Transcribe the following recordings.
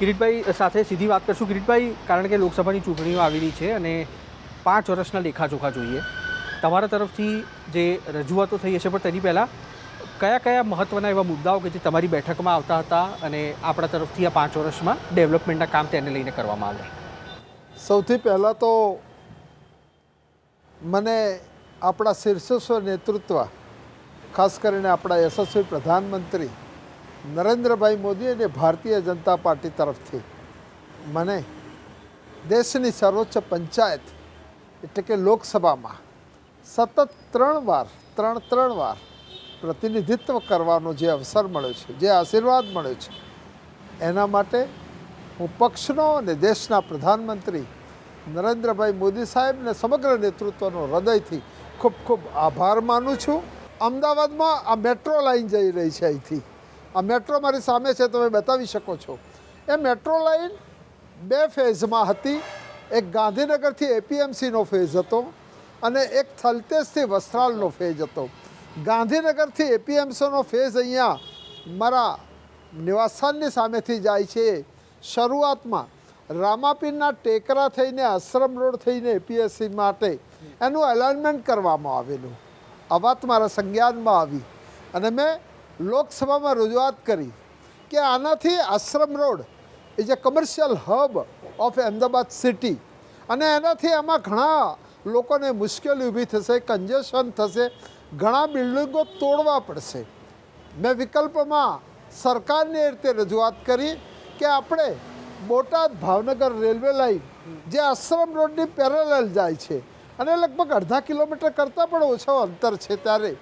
કિરીટભાઈ સાથે સીધી વાત કરશું. કિરીટભાઈ, કારણ કે લોકસભાની ચૂંટણીઓ આવી રહી છે અને પાંચ વર્ષના લેખાજોખા જોઈએ. તમારા તરફથી જે રજૂઆતો થઈ હશે, પણ તેની પહેલાં કયા કયા મહત્ત્વના એવા મુદ્દાઓ કે જે તમારી બેઠકમાં આવતા હતા અને આપણા તરફથી આ પાંચ વર્ષમાં ડેવલપમેન્ટના કામ તેને લઈને કરવામાં આવ્યા? સૌથી પહેલાં તો મને આપણા શીર્ષસ્વ નેતૃત્વ, ખાસ કરીને આપણા યશસ્વી પ્રધાનમંત્રી નરેન્દ્રભાઈ મોદી અને ભારતીય જનતા પાર્ટી તરફથી. મને દેશની સર્વોચ્ચ પંચાયત એટલે કે લોકસભામાં સતત ત્રણ વાર, ત્રણ ત્રણ વાર પ્રતિનિધિત્વ કરવાનો જે અવસર મળ્યો છે, જે આશીર્વાદ મળ્યો છે, એના માટે હું પક્ષનો અને દેશના પ્રધાનમંત્રી નરેન્દ્રભાઈ મોદી સાહેબને સમગ્ર નેતૃત્વનો હૃદયથી ખૂબ ખૂબ આભાર માનું છું. અમદાવાદમાં આ મેટ્રો લાઈન જઈ રહી છે અહીંથી. આ મેટ્રો મારી સામે છે, તમે બતાવી શકો છો. એ મેટ્રો લાઈન બે ફેઝમાં હતી. એક ગાંધીનગરથી એપીએમસીનો ફેઝ હતો અને એક થલતેજથી વસ્ત્રાલનો ફેઝ હતો. ગાંધીનગરથી એપીએમસીનો ફેઝ અહીંયા મારા નિવાસસ્થાનની સામેથી જાય છે. શરૂઆતમાં રામાપીરના ટેકરા થઈને, આશ્રમ રોડ થઈને એપીએસસી માટે એનું એલાઇનમેન્ટ કરવામાં આવેલું. આ વાત મારા સંજ્ઞાનમાં આવી. અને મેં લોકસભામાં રજૂઆત કરી કે આનાથી આશ્રમ રોડ, એ જે commercial hub of Ahmedabad city અને એનાથી એમાં ઘણા લોકોને મુશ્કેલી ઊભી થશે કન્જેશન થશે, ઘણા બિલ્ડિંગો તોડવા પડશે. મેં વિકલ્પમાં સરકારની એ રીતે રજૂઆત કરી કે આપણે બોટાદ ભાવનગર રેલવે લાઈન, જે આશ્રમ રોડની પેરેલલ જાય છે, અને લગભગ અડધા કિલોમીટર કરતાં પણ ઓછો અંતર છે ત્યારે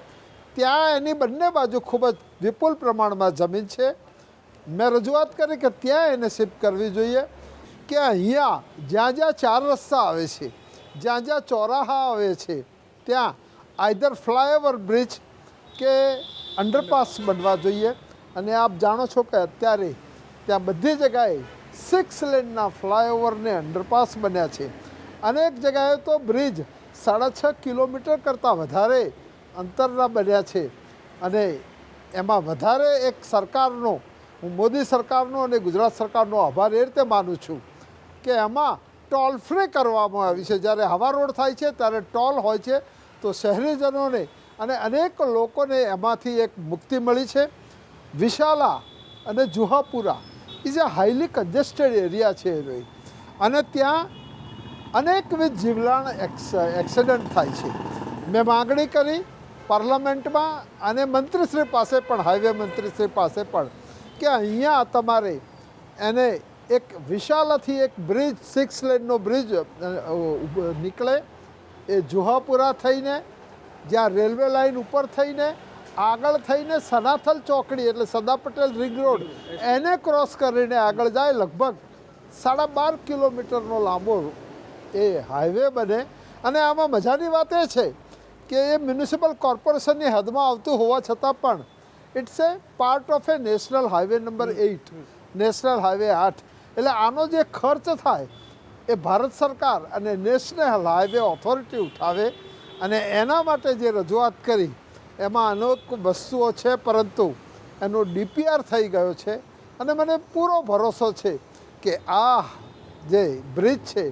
ત્યાં એની બંને બાજુ ખૂબ જ વિપુલ પ્રમાણમાં જમીન છે. મેં રજૂઆત કરી કે ત્યાં એને શિફ્ટ કરવી જોઈએ કે અહીંયા જ્યાં જ્યાં ચાર રસ્તા આવે છે, જ્યાં જ્યાં ચોરાહા આવે છે, ત્યાં આઈધર ફ્લાયઓવર બ્રિજ કે અંડરપાસ બનવા જોઈએ. અને આપ જાણો છો કે અત્યારે ત્યાં બધી જગાએ સિક્સ લેનના ફ્લાયઓવરને અંડરપાસ બન્યા છે. અનેક જગાએ તો બ્રિજ સાડા છ કિલોમીટર કરતાં વધારે અંતરના બન્યા છે. અને એમાં વધારે એક સરકારનો, હું મોદી સરકારનો અને ગુજરાત સરકારનો આભાર એ રીતે માનું છું કે એમાં ટોલ ફ્રી કરવામાં આવી છે. જ્યારે હવા રોડ થાય છે, ત્યારે ટોલ હોય છે. તો શહેરીજનોને અને અનેક લોકોને એમાંથી એક મુક્તિ મળી છે. વિશાલા અને જુહાપુરા એ જે હાઈલી કન્જેસ્ટેડ એરિયા છે એ અને ત્યાં અનેકવિધ જીવલાણ એક્સ એક્સિડન્ટ થાય છે. મેં માગણી કરી પાર્લામેન્ટમાં અને મંત્રીશ્રી પાસે પણ, હાઈવે મંત્રીશ્રી પાસે પણ કે અહીંયા તમારે એને એક વિશાલાથી એક બ્રિજ સિક્સ લેનનો બ્રિજ નીકળે. એ જુહાપુરા થઈને, જ્યાં રેલવે લાઈન ઉપર થઈને, આગળ થઈને સનાથલ ચોકડી એટલે સરદાર પટેલ રિંગ રોડ, એને ક્રોસ કરીને આગળ જાય લગભગ સાડા બાર કિલોમીટરનો લાંબો એ હાઈવે બને. અને આમાં મજાની વાત એ છે કે એ મ્યુનિસિપલ કોર્પોરેશનની હદમાં આવતું હોવા છતાં પણ it's a part of a national highway number eight national highway આઠ. એટલે આનો જે ખર્ચ થાય એ ભારત સરકાર અને નેશનલ હાઈવે ઓથોરિટી ઉઠાવે અને એના માટે જે રજૂઆત કરી, એમાં અનેક વસ્તુઓ છે પરંતુ એનો ડીપીઆર થઈ ગયો છે અને મને પૂરો ભરોસો છે કે આ જે બ્રિજ છે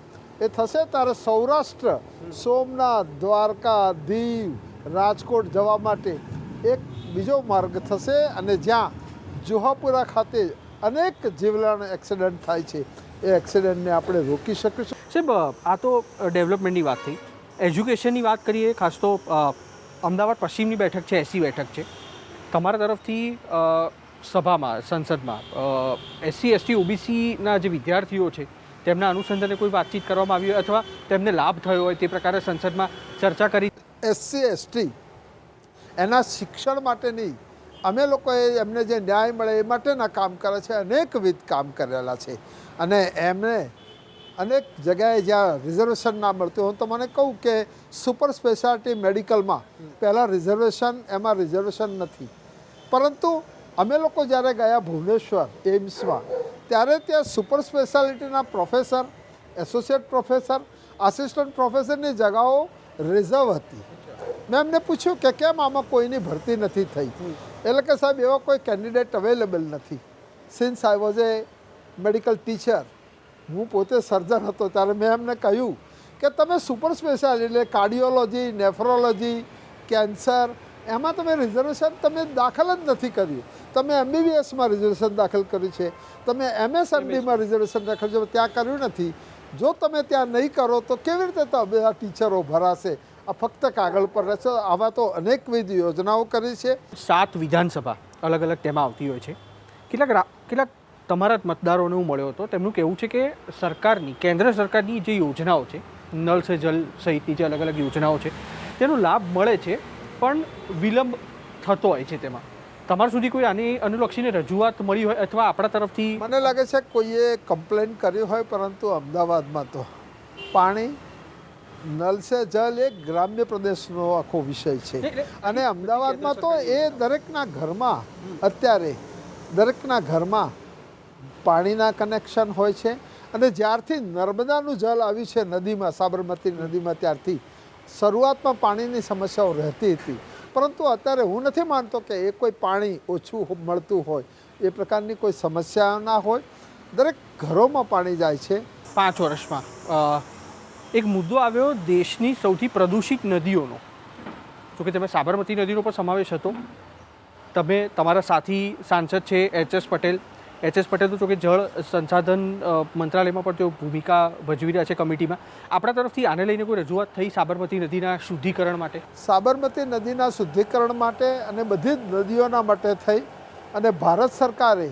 એ થશે ત્યારે સૌરાષ્ટ્ર, સોમનાથ, દ્વારકા, દીવ, રાજકોટ જવા માટે એક બીજો માર્ગ થશે અને જ્યાં જુહાપુરા ખાતે અનેક જીવલેણ એક્સિડન્ટ થાય છે. એ એક્સિડન્ટને આપણે રોકી શકીશું. સાહેબ આ તો ડેવલપમેન્ટની વાત થઈ. એજ્યુકેશનની વાત કરીએ, ખાસ તો અમદાવાદ પશ્ચિમની બેઠક છે, એસી બેઠક છે. તમારા તરફથી સભામાં, સંસદમાં એસસી, એસટી, ઓબીસીના જે વિદ્યાર્થીઓ છે તેમના અનુસંધાને કોઈ વાતચીત કરવામાં આવી હોય અથવા તેમને લાભ થયો હોય તે પ્રકારે સંસદમાં ચર્ચા કરી એસસી એસટી એના શિક્ષણ માટેની અમે લોકોએ એમને જે ન્યાય મળે એ માટેના કામ કરે છે અનેકવિધ કામ કરેલા છે. અને એમને અનેક જગ્યાએ જ્યાં રિઝર્વેશન ના મળતું હું તમને કહું કે સુપર સ્પેશિયાલિટી મેડિકલમાં પહેલાં રિઝર્વેશન એમાં રિઝર્વેશન નથી. પરંતુ અમે લોકો જ્યારે ગયા ભુવનેશ્વર એમ્સમાં ત્યારે ત્યાં સુપર સ્પેશિયાલિટીના પ્રોફેસર એસોસિએટ પ્રોફેસર આસિસ્ટન્ટ પ્રોફેસરની જગાઓ રિઝર્વ હતી. મેં એમને પૂછ્યું કે કેમ આમાં કોઈની ભરતી નથી થઈ? એટલે કે સાહેબ, એવા કોઈ કેન્ડિડેટ અવેલેબલ નથી. Since I was a medical teacher હું પોતે સર્જન હતો, ત્યારે મેં એમને કહ્યું કે તમે સુપર સ્પેશિયાલિટી એટલે કાર્ડિયોલોજી નેફ્રોલોજી કેન્સર એમાં તમે રિઝર્વેશન તમે દાખલ જ નથી કર્યું. તમે એમબીબીએસમાં રિઝર્વેશન દાખલ કર્યું છે. તમે એમએસએમડીમાં રિઝર્વેશન દાખલ છે ત્યાં કર્યું નથી. જો તમે ત્યાં નહીં કરો તો કેવી રીતે તમે આ ટીચરો ભરાશે? આ ફક્ત કાગળ પર રહેશે. આવા તો અનેકવિધ યોજનાઓ કરી છે. સાત વિધાનસભા અલગ અલગ તેમાં આવતી હોય છે. કેટલાક કેટલાક તમારા જ મતદારોને હું મળ્યો હતો તેમનું કહેવું છે કે સરકારની કેન્દ્ર સરકારની જે યોજનાઓ છે નળ સે જલ સહિતની જે અલગ અલગ યોજનાઓ છે તેનો લાભ મળે છે. પણ વિલંબ થતો હોય છે તેમાં. તમારા સુધી કોઈ આની અનુલક્ષીને રજૂઆત મળી હોય અથવા આપણા તરફથી મને લાગે છે કોઈએ કમ્પ્લેન કરી હોય પરંતુ અમદાવાદમાં તો પાણી નલ સે જલ એ ગ્રામ્ય પ્રદેશનો આખો વિષય છે. અને અમદાવાદમાં તો એ દરેકના ઘરમાં અત્યારે દરેકના ઘરમાં પાણીના કનેક્શન હોય છે. અને જ્યારથી નર્મદાનું જલ આવ્યું છે નદીમાં સાબરમતી નદીમાં ત્યારથી શરૂઆતમાં પાણીની સમસ્યાઓ રહેતી હતી. પરંતુ અત્યારે હું નથી માનતો કે એ કોઈ પાણી ઓછું મળતું હોય. એ પ્રકારની કોઈ સમસ્યા ના હોય. દરેક ઘરોમાં પાણી જાય છે. પાંચ વર્ષમાં. એક મુદ્દો આવ્યો દેશની સૌથી પ્રદૂષિત નદીઓનો. જો કે તમે સાબરમતી નદીનો પણ સમાવેશ હતો. તમે, તમારા સાથી સાંસદ છે H S Patel H S Patel તો જોકે જળ સંસાધન મંત્રાલયમાં પણ તેઓ ભૂમિકા ભજવી રહ્યા છે કમિટીમાં. આપણા તરફથી આને લઈને કોઈ રજૂઆત થઈ સાબરમતી નદીના શુદ્ધિકરણ માટે? સાબરમતી નદીના શુદ્ધિકરણ માટે અને બધી જ નદીઓના માટે થઈ અને ભારત સરકારે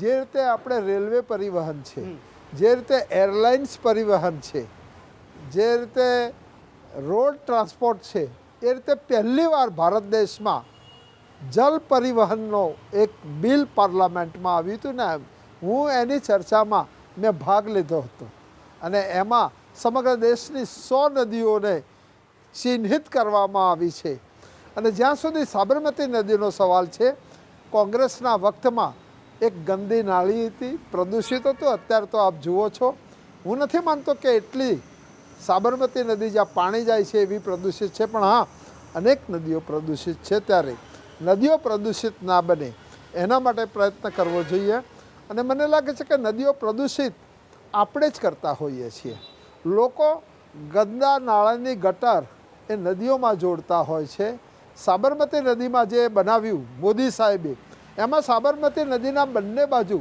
જે રીતે આપણે રેલવે પરિવહન છે જે રીતે એરલાઇન્સ પરિવહન છે જે રીતે રોડ ટ્રાન્સપોર્ટ છે એ રીતે પહેલીવાર ભારત દેશમાં જલ પરિવહનનો એક બિલ પાર્લામેન્ટમાં આવ્યું હતું ને હું એની ચર્ચામાં મેં ભાગ લીધો હતો. અને એમાં સમગ્ર દેશની સો નદીઓને ચિહ્નિત કરવામાં આવી છે. અને જ્યાં સુધી સાબરમતી નદીનો સવાલ છે, કોંગ્રેસના વખતમાં એક ગંદી નાળી હતી, પ્રદૂષિત હતું. અત્યારે તો આપ જુઓ છો. હું નથી માનતો કે એટલી સાબરમતી નદી જ્યાં પાણી જાય છે એવી પ્રદૂષિત છે, પણ હા, અનેક નદીઓ પ્રદૂષિત છે ત્યારે. નદીઓ પ્રદૂષિત ના બને. એના માટે પ્રયત્ન કરવો જોઈએ. અને મને લાગે છે કે નદીઓ પ્રદૂષિત આપણે જ કરતા હોઈએ છીએ. લોકો ગંદા નાળાની ગટર એ નદીઓમાં જોડતા હોય છે. સાબરમતી નદીમાં જે બનાવ્યું મોદી સાહેબે, એમાં સાબરમતી નદીના બંને બાજુ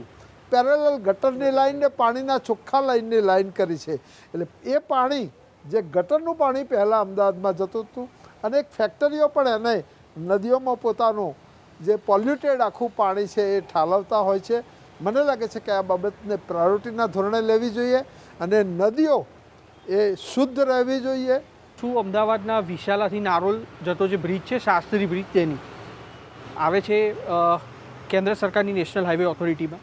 પેરેલલ ગટરની લાઈનને પાણીના ચોખ્ખા લાઈનની લાઈન કરી છે. એટલે એ પાણી, જે ગટરનું પાણી પહેલાં અમદાવાદમાં જતું હતું અને એક ફેક્ટરીઓ પણ એને નદીઓમાં પોતાનું જે પોલ્યુટેડ આખું પાણી છે એ ઠાલવતા હોય છે. મને લાગે છે કે આ બાબતને પ્રાયોરિટીના ધોરણે લેવી જોઈએ અને નદીઓ એ શુદ્ધ રહેવી જોઈએ. શું અમદાવાદના વિશાલાથી નારોલ જતો જે બ્રિજ છે, શાસ્ત્રી બ્રિજ તેની, આવે છે કેન્દ્ર સરકારની નેશનલ હાઈવે ઓથોરિટીમાં?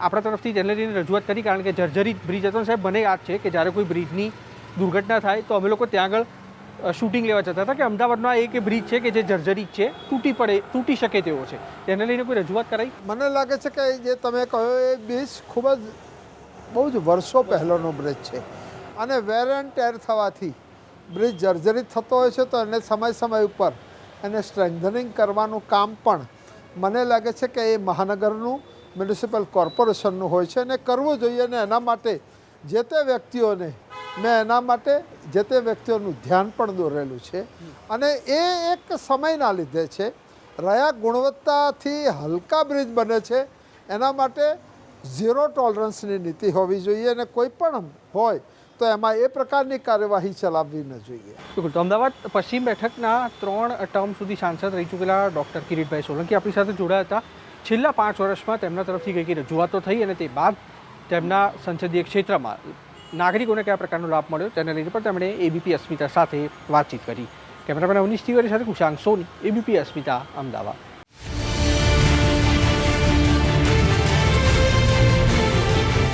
આપણા તરફથી તેને લઈને રજૂઆત કરી, કારણ કે જર્જરિત બ્રિજ હતો સાહેબ, મને યાદ છે કે જ્યારે કોઈ બ્રિજની દુર્ઘટના થાય તો અમે લોકો ત્યાં આગળ શૂટિંગ લેવા જતા હતા કે અમદાવાદનો આ એક બ્રિજ છે કે જે જર્જરિત છે, તૂટી પડે, તૂટી શકે તેવો છે. તેને લઈને કોઈ રજૂઆત કરાઈ? મને લાગે છે કે જે તમે કહો એ બ્રિજ ખૂબ જ, બહુ જ વર્ષો પહેલાંનો બ્રિજ છે. અને વેર એન્ડ ટેર થવાથી બ્રિજ જર્જરિત થતો હોય છે તો એને સમય સમય ઉપર એને સ્ટ્રેન્થનિંગ કરવાનું કામ પણ મને લાગે છે કે એ મહાનગરનું મ્યુનિસિપલ કોર્પોરેશનનું હોય છે અને કરવું જોઈએ અને એના માટે જે તે વ્યક્તિઓને મેં એના માટે જે તે વ્યક્તિઓનું ધ્યાન પણ દોરેલું છે. અને એ એક સમયના લીધે છે. રહ્યા ગુણવત્તાથી હલકા બ્રિજ બને છે. એના માટે ઝીરો ટોલરન્સની નીતિ હોવી જોઈએ અને કોઈ પણ હોય તો એમાં એ પ્રકારની કાર્યવાહી ચલાવવી ન જોઈએ. બિલકુલ. તો અમદાવાદ પશ્ચિમ બેઠકના ત્રણ ટર્મ સુધી સાંસદ રહી ચૂકેલા ડૉક્ટર કિરીટભાઈ સોલંકી આપણી સાથે જોડાયા હતા. છેલ્લા પાંચ વર્ષમાં તેમના તરફથી કઈ કઈ રજૂઆતો થઈ અને તે બાદ તેમના સંસદીય ક્ષેત્રમાં નાગરિકોને કયા પ્રકારનો લાભ મળ્યો તેને લઈને પણ તેમણે એબીપી અસ્મિતા સાથે વાતચીત કરી. કેમેરામેન અવનીશ તિવારી સાથે કુશાંક સોની એબીપી અસ્મિતા, અમદાવાદ.